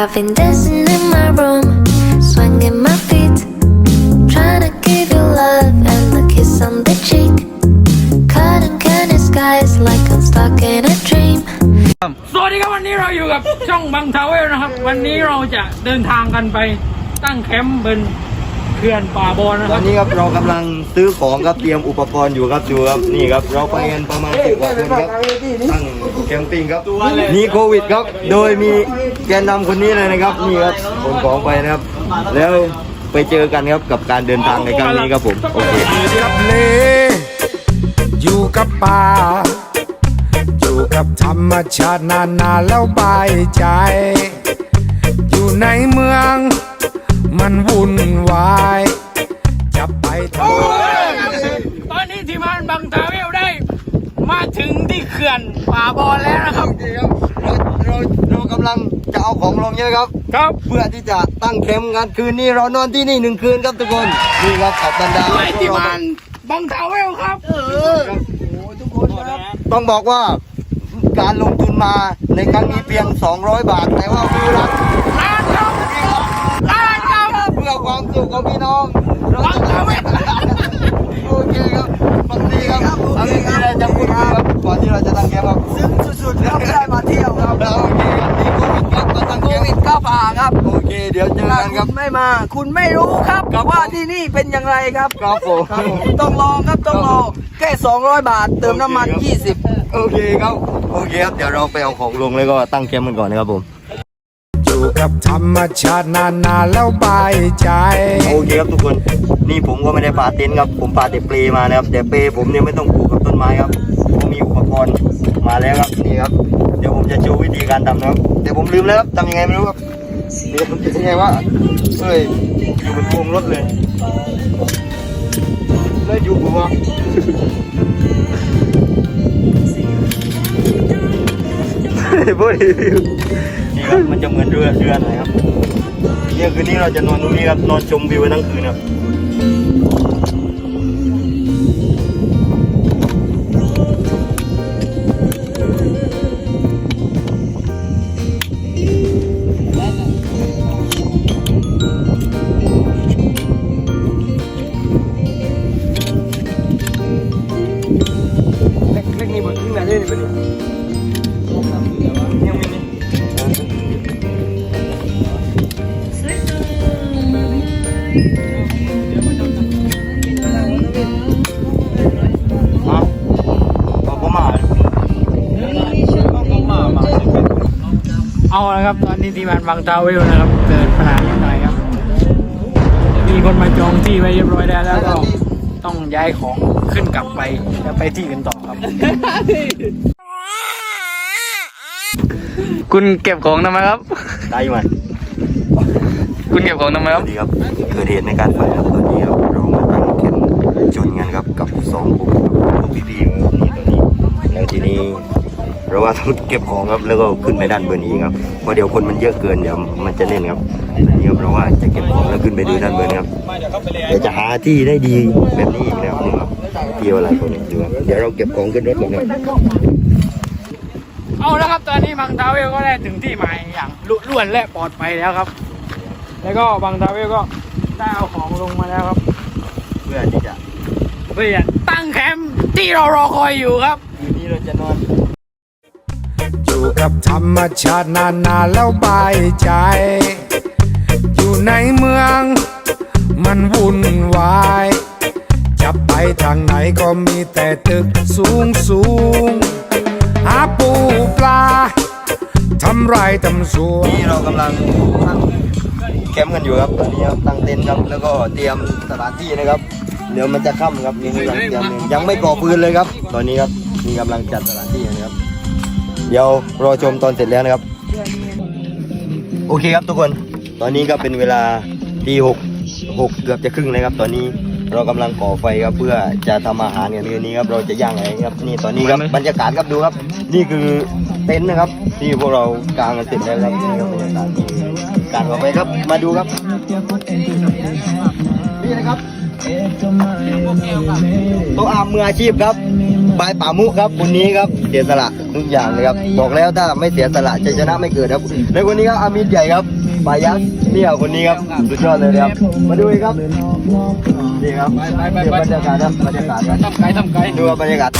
I've been dancing in my room, swinging my feet, trying to give you love and a kiss on the cheek. Cutting candy skies like I'm stuck in a dream. สวัสดีครับวันนี้เราอยู่กับช่องบังทาวเวลนะครับ วันนี้เราจะเดินทางกันไปตั้งแคมป์บน เขื่อนป่าบอนนะคตอรันบนี้ครับเรากำลังซื้อของครับเตรียมอุปกรณ์อยู่ครับดูครับนี่ครับเราไปกันประมาณสิบกว่าคนครับตั้งแคมปิ้งครับนี่โควิดครับ โดยมีแกนนำคนนี้เลยนะครับนี่ครับขนของไปนะครับ แล้วไปเจอกันครับกับการเดินทางในครั้งนี้ครับผมโอเคกับเลอยู่กับป่า อยู่กับธรรมชาตินานๆแล้วบายใจ อยู่ในเมือง มันวุ่นวาย จะไปทำไมตอนนี้ทีมงานบังทาวเวลได้ มาถึงที่เขื่อนป่าบอนแล้วนะครับเราเราเรากำลังจะเอาของลงเยอะครับ ครับเพื่อที่จะตั้งแคมป์งานคืนนี้เรานอนที่นี่หนึ่งคืนครับทุกคนนี่ครับกับบรรดาไอทีมงานบังทาวเวลครับ ต้องบอกว่าการลงทุนมาในครั้งนี้เพียง 200 บาท แต่ว่าวิวรัก ล้านครับล้านครับ เพื่อ ความสุขของพี่น้องเราบังทาวเวลโอเคครับบางทีครับเอาที่มีอะไรจะพูดคุยครับก่อนที่เราจะตั้งแคมป์ครับซึ่งสุดๆครับได้มาเที่ยวครับโอเคครับนี่โควิดครับมาตั้งแคมป์ก็ป่าครับโอเค เดี๋ยวเจอกันครับไม่มา คุณไม่รู้ครับครับว่าที่นี่เป็นอย่างไรครับครับผมต้องลองครับต้องลองแค่200 บาทเติมน้ำมัน 20 โอเคครับโอเคครับเดี๋ยวเราไปเอาของลงแล้วก็ตั้งแคมป์กันก่อนนะครับผม อยู่กับธรรมชาตินานๆแล้วบายใจโอเคครับทุกคนนี่ผมก็ไม่ได้ปาเต็นท์ครับผมปาแต่เปลมานะครับแต่เปลผมเนี่ยไม่ต้องผูกกับต้นไม้ครับผมมีอุปกรณ์มาแล้วครับนี่ครับเดี๋ยวผมจะโชว์วิธีการทำนะครับแต่ผมลืมแล้วครับทำยังไงไม่รู้ครับเดี๋ยวผมจะยังไงว่าเฮ้ยอยู่บนโครงรถเลยเลยอยู่ผมว่าพูดนี่ ครับมันจะเหมือนเรือเรือหน่อยครับเนี่ยคืนนี้เราจะนอนตรงนี้ครับนอนชมวิวทั้งคืนครับเล็กเล็กนี่บนขึ้นมาเรื่อยๆไปเลย เอาละครับ ตอนนี้ทีมงานบังทาวเวลนะครับเกิดปัญหานิดหน่อยครับ มีคนมาจองที่ไว้เรียบร้อยแล้วแล้วก็ต้องย้ายของขึ้นกลับไปแล้วไปที่อื่นต่อครับ คุณเก็บของทำไมครับ ได้ไหมคุณเก็บของทำไมสครับวัสดีครับเกิดเหตุในการไฟครับตอนนี้ครับเรามาตั้งแคมป์ชนกันครับกับสองกลุ่มพวกพี่ๆครับนี่ตอนนี้แล้วทีนี้ เราว่าต้องเก็บของครับแล้วก็ขึ้นไปด้านบนนี้ครับเพราะเดี๋ยวคนมันเยอะเกินเดี๋ยวมันจะเล่นครับนี่ครับเราว่าจะเก็บของแล้วขึ้นไปดูด้านบนครับเดี๋ยวจะหาที่ได้ดีแบบนี้อีกนะครับนี่ครับเที่ยวอะไรพวกนี้ดูครับเดี๋ยวเราเก็บของขึ้นรถกันครับเอาละครับตอนนี้บังทาวเวลก็ได้ถึงที่หมายอย่างลุล่วนและปลอดภัยแล้วครับ แล้วก็บังทาวเวลก็ได้เอาของลงมาแล้วครับ เพื่อที่จะเพื่อตั้งแคมป์ที่เรารอคอยอยู่ครับคืนนี้เราจะนอน อยู่กับธรรมชาตินานๆแล้วบายใจ อยู่ในเมือง มันวุ่นวาย จะไปทางไหนก็มีแต่ตึกสูงสูงหาปูปลาทำไรทำสวนนี่เรากำลังตั้งแคมป์กันอยู่ครับตอนนี้ครับตั้งเต็นท์ครับแล้วก็เตรียมสถานที่นะครับเดี๋ยวมันจะค่ำครับยังกำลังเตรียมอยู่ยังไม่ก่อฟืนเลยครับ ตอนนี้ครับมีกำลังจัดสถานที่นะครับ เดี๋ยวรอชมตอนเสร็จแล้วนะครับ โอเคครับทุกคน ตอนนี้ก็เป็นเวลาที่หกหกเกือบจะครึ่งนะครับ ตอนนี้เรากำลังก่อไฟครับเพื่อจะทำอาหารกันคืนนี้ครับเราจะย่างอะไรครับนี่ตอนนี้ครับบรรยากาศครับดูครับ นี่คือเต็นท์นะครับ ที่พวกเรากางกันเสร็จแล้วครับนี่ครับบรรยากาศการก่อไฟครับมาดูครับนี่นะครับโตัวอาร์มมืออาชีพครับ บายป่ามุครับคนนี้ครับเสียสละทุกอย่างเลยครับบอกแล้วถ้าไม่เสียสละชัยชนะไม่เกิดครับแล้วคนนี้ครับอามิตใหญ่ครับปายักษ์เนี่ยคนนี้ครับสุดยอดเลยครับ มาดูครับนี่ครับเดี๋ยวบรรยากาศครับบรรยากาศครับทำไกลทำไกลดูบรรยากาศ